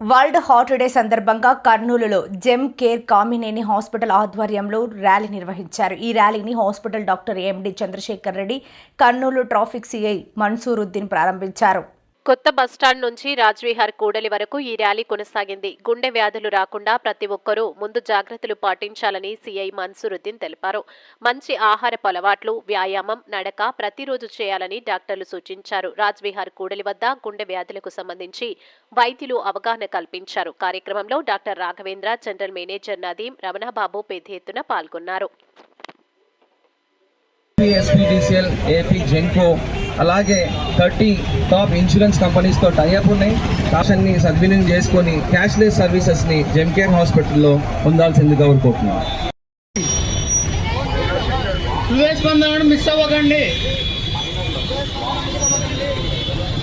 World heart day సందర్భంగా కర్నూలులో Gem care Kamineni hospital ఆధ్వర్యంలో ర్యాలీ నిర్వహించారు. ఈ ర్యాలీని hospital doctor MD Chandrashekar Reddy Kurnool traffic CI Mansuruddin ప్రారంభించారు. కొత్త బస్టాండ్ నుంచి రాజ్విహార్ కూడలి వరకు ఈ ర్యాలీ కొనసాగింది. గుండె వ్యాధులు రాకుండా ప్రతి ఒక్కరూ ముందు జాగ్రత్తలు పాటించాలని సీఐ మన్సూరుద్దీన్ తెలిపారు. మంచి ఆహారపు అలవాట్లు వ్యాయామం నడక ప్రతిరోజు చేయాలని డాక్టర్లు సూచించారు. రాజ్విహార్ కూడలి వద్ద గుండె వ్యాధులకు సంబంధించి వైద్యులు అవగాహన కల్పించారు. కార్యక్రమంలో doctor Raghavendra general manager Nadeem Ramanababu పెద్ద ఎత్తున పాల్గొన్నారు. ఏపీ జెన్కో అలాగే థర్టీ టాప్ ఇన్సూరెన్స్ కంపెనీస్తో టైఅప్ ఉన్నాయి. కాషన్ని సద్వినియోగం చేసుకొని క్యాష్లెస్ సర్వీసెస్ని జెమ్కేర్ హాస్పిటల్లో పొందాల్సిందిగా కోరుకుంటున్నాం మిస్ అవ్వకండి.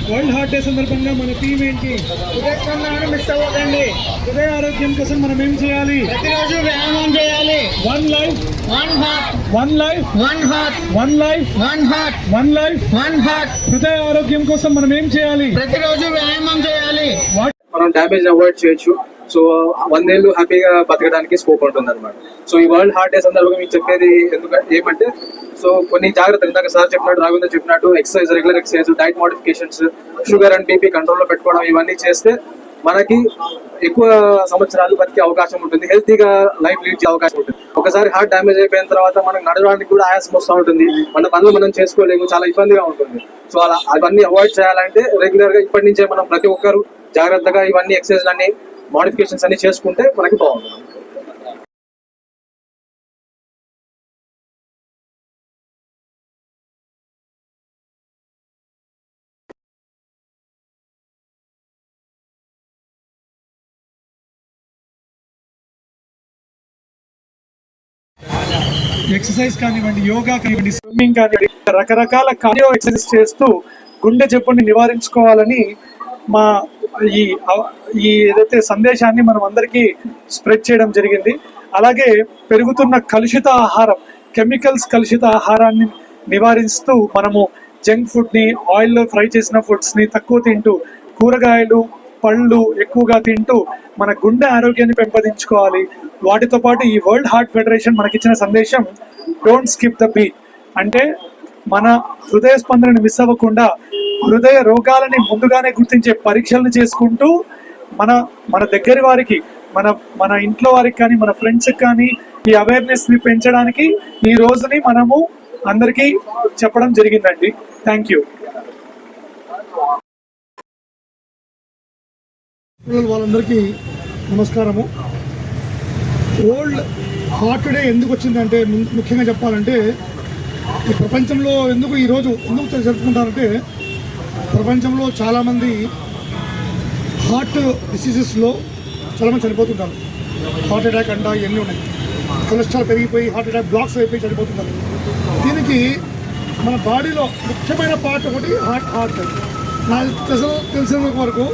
వరల్డ్ హార్ట్ డే సందర్భంగా మన టీం ఏంటి? పొందామని మిస్ అవ్వకండి. హృదయ ఆరోగ్యం కోసం మనం ఏం చేయాలి? ప్రతిరోజు వ్యాయామం చేయాలి. One life one heart one life one heart one life one heart one life one heart హృదయ ఆరోగ్యం కోసం మనం ఏం చేయాలి? ప్రతిరోజు వ్యాయామం చేయాలి. మనం డ్యామేజ్ అవాయిడ్ చేయొచ్చు. సో వందేళ్ళు హ్యాపీగా బతకడానికి స్కోప్ ఉంటుంది అనమాట సో ఈ వరల్డ్ హార్ట్ డే సందర్భంగా మీకు చెప్పేది ఎందుకంటే ఏమంటే సో కొన్ని జాగ్రత్తలు ఇందాక సార్ చెప్పినట్టు రాఘవేంద్ర చెప్పినట్టు exercise regular exercise diet modifications sugar and BP కంట్రోల్లో పెట్టుకోవడం ఇవన్నీ చేస్తే మనకి ఎక్కువ సంవత్సరాలు బతికే అవకాశం ఉంటుంది. హెల్తీగా లైఫ్ లీడ్ చేసే అవకాశం ఉంటుంది. ఒకసారి హార్ట్ డ్యామేజ్ అయిపోయిన తర్వాత మనకు నడవడానికి కూడా ఆయాసం వస్తూ ఉంటుంది. మన పనులు మనం చేసుకోలేము చాలా ఇబ్బందిగా ఉంటుంది. సో అలా అవన్నీ అవాయిడ్ చేయాలంటే రెగ్యులర్గా ఇప్పటి నుంచే మనం ప్రతి ఒక్కరు జాగ్రత్తగా ఇవన్నీ ఎక్సర్సైజ్ అన్ని మోడిఫికేషన్స్ అన్ని చేసుకుంటే మనకి బాగుంటుంది. ఎక్సర్సైజ్ కానివ్వండి యోగా కానివ్వండి స్విమ్మింగ్ కానివ్వండి రకరకాల కార్డియో ఎక్సర్సైజ్ చేస్తూ గుండె జబ్బుని నివారించుకోవాలని మా ఈ ఈ ఏదైతే సందేశాన్ని మనం అందరికీ స్ప్రెడ్ చేయడం జరిగింది అలాగే పెరుగుతున్న కలుషిత ఆహారం కెమికల్స్ కలుషిత ఆహారాన్ని నివారిస్తూ మనము జంక్ ఫుడ్ని ఆయిల్లో ఫ్రై చేసిన ఫుడ్స్ని తక్కువ తింటూ కూరగాయలు పళ్ళు ఎక్కువగా తింటూ మన గుండె ఆరోగ్యాన్ని పెంపొందించుకోవాలి. వాటితో పాటు ఈ వరల్డ్ హార్ట్ ఫెడరేషన్ మనకిచ్చిన సందేశం డోంట్ స్కిప్ ద బీట్ అంటే మన హృదయ స్పందనని మిస్ అవ్వకుండా హృదయ రోగాలని ముందుగానే గుర్తించే పరీక్షలను చేసుకుంటూ మన మన దగ్గర వారికి మన మన ఇంట్లో వారికి కానీ మన ఫ్రెండ్స్కి కానీ ఈ అవేర్నెస్ని పెంచడానికి ఈ రోజుని మనము అందరికీ చెప్పడం జరిగిందండి. థ్యాంక్ యూ వాళ్ళందరికీ నమస్కారము. ఓల్డ్ హార్ట్ డే ఎందుకు వచ్చిందంటే ముఖ్యంగా చెప్పాలంటే ఈ ప్రపంచంలో ఎందుకు ఈరోజు ఎందుకు జరుపుకుంటారంటే ప్రపంచంలో చాలామంది హార్ట్ డిసీజెస్లో చాలామంది చనిపోతుంటారు. హార్ట్ అటాక్ అంట ఇవన్నీ ఉన్నాయి. కొలెస్ట్రాల్ పెరిగిపోయి హార్ట్ అటాక్ బ్లాక్స్ అయిపోయి చనిపోతుంటారు. దీనికి మన బాడీలో ముఖ్యమైన పార్ట్ ఒకటి హార్ట్ హార్ట్. నాకు తెలిసిన తెలిసిన వరకు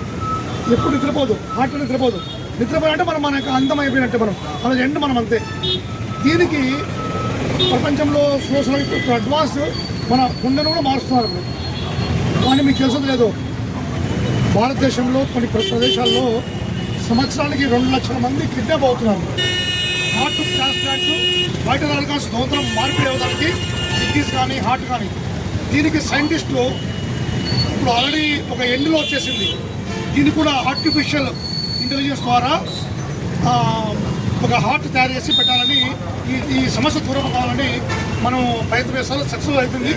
ఎప్పుడు నిద్రపోదు. హార్ట్ నిద్రపోదు. నిద్రపోయాలంటే మనం మనకు అంతం అయిపోయినట్టే మనం. అలా ఎండ్ మనం అంతే. దీనికి ప్రపంచంలో సోషల్ ఇప్పుడు అడ్వాన్స్ మన గుండెను కూడా మారుస్తున్నారు. కానీ మీకు తెలుసు లేదు భారతదేశంలో కొన్ని ప్రదేశాల్లో సంవత్సరానికి రెండు లక్షల మంది కిడ్నాప్ అవుతున్నారు. హార్ట్ ట్రాన్స్ప్లాంట్ వైటల్ ఆర్గాన్స్ నూతన మార్పిడి అవ్వడానికి కిడ్నీస్ కానీ హార్ట్ కానీ. దీనికి సైంటిస్టులు ఇప్పుడు ఆల్రెడీ ఒక ఎండ్లో వచ్చేసింది. దీన్ని కూడా ఆర్టిఫిషియల్ ఇంటెలిజెన్స్ ద్వారా ఒక హార్ట్ తయారు చేసి పెట్టాలని ఈ ఈ సమస్య దూరం కావాలని మనం ప్రయత్నం చేస్తాం. సక్సెస్ అవుతుంది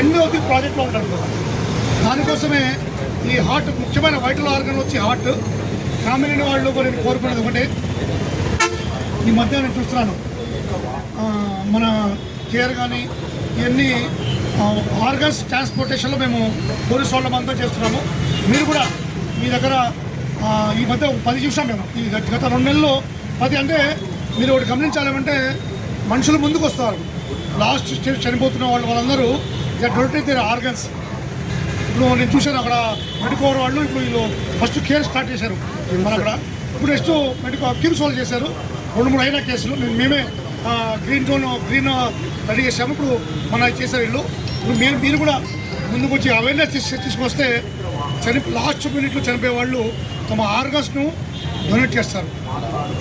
ఎన్నో ప్రాజెక్ట్లో ఉంటారు దానికోసమే ఈ హార్ట్ ముఖ్యమైన వైటల్ ఆర్గన్ వచ్చి హార్ట్. కామినేని వాళ్ళు నేను కోరుకునేది ఒకటే. ఈ మధ్య నేను చూస్తున్నాను. మన కేర్ కానీ ఇవన్నీ ఆర్గన్స్ ట్రాన్స్పోర్టేషన్లో మేము పోలీస్ వాళ్ళం అంతా చేస్తున్నాము. మీరు కూడా మీ దగ్గర ఈ మధ్య ఒక పది చూసాం మేము ఈ గత గత రెండు నెలల్లో అది అంటే మీరు ఒకటి గమనించాలంటే మనుషులు ముందుకు వస్తారు లాస్ట్ స్టేజ్ చనిపోతున్న వాళ్ళు వాళ్ళందరూ డొనేట్ దేర్ ఆర్గన్స్. ఇప్పుడు నేను చూశాను అక్కడ మెడికోవర్ వాళ్ళు ఇప్పుడు వీళ్ళు ఫస్ట్ కేర్ స్టార్ట్ చేశారు. మన అక్కడ ఇప్పుడు నెక్స్ట్ మెడికో కిమ్స్ వాళ్ళు చేశారు. రెండు మూడు అయిన కేసులు. నేను మేమే గ్రీన్ జోన్ గ్రీన్ రెడీ చేసాము ఇప్పుడు మన చేశారు వీళ్ళు. ఇప్పుడు మీరు మీరు కూడా ముందుకు వచ్చి అవేర్నెస్ తీసుకొస్తే చని లాస్ట్ మినిట్లో చనిపోయే వాళ్ళు తమ ఆర్గన్స్ను డొనేట్ చేస్తారు.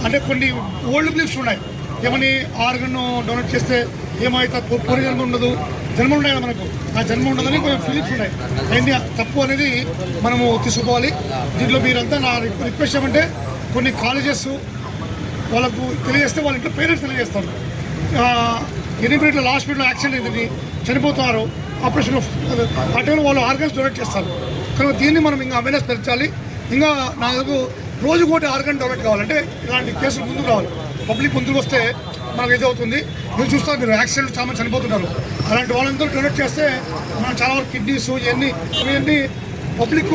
అంటే కొన్ని ఓల్డ్ బిలీఫ్స్ ఉన్నాయి. ఏమని ఆర్గన్ డొనేట్ చేస్తే ఏమైతే పూర్వ జన్మ ఉండదు? జన్మ ఉన్నాయి కదా మనకు. ఆ జన్మ ఉండదని కొన్ని ఫిలిప్స్ ఉన్నాయి. ఏంటి తప్పు అనేది మనము తీసుకోవాలి. దీంట్లో మీరంతా నా రిక్వెస్ట్ ఏమంటే కొన్ని కాలేజెస్ వాళ్ళకు తెలియజేస్తే వాళ్ళ ఇంట్లో పేరెంట్స్ తెలియజేస్తారు. ఆ, ఎన్ని మినిట్లో లాస్ట్ మినిట్లో యాక్సిడెంట్ అయింది చనిపోతున్నారు ఆపరేషన్ ఆ టైంలో వాళ్ళు ఆర్గన్స్ డొనేట్ చేస్తారు. కనుక దీన్ని మనం ఇంకా అవేర్నెస్ పెంచాలి. ఇంకా నాకు రోజు కోటి ఆర్గన్ డొనేట్ కావాలంటే ఇలాంటి కేసులు ముందుకు రావాలి. పబ్లిక్ ముందుకు వస్తే మనకు ఇది అవుతుంది మీరు చూస్తారు మీరు యాక్సిడెంట్ చాలా మంది చనిపోతున్నారు. అలాంటి వాళ్ళందరూ డొనేట్ చేస్తే మనం చాలా వరకు కిడ్నీస్ ఇవన్నీ ఇవన్నీ పబ్లిక్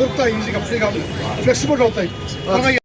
దొరుకుతాయి ఈజీగా ఫ్రీగా ఫ్లెక్సిబుల్ అవుతాయి. కనుక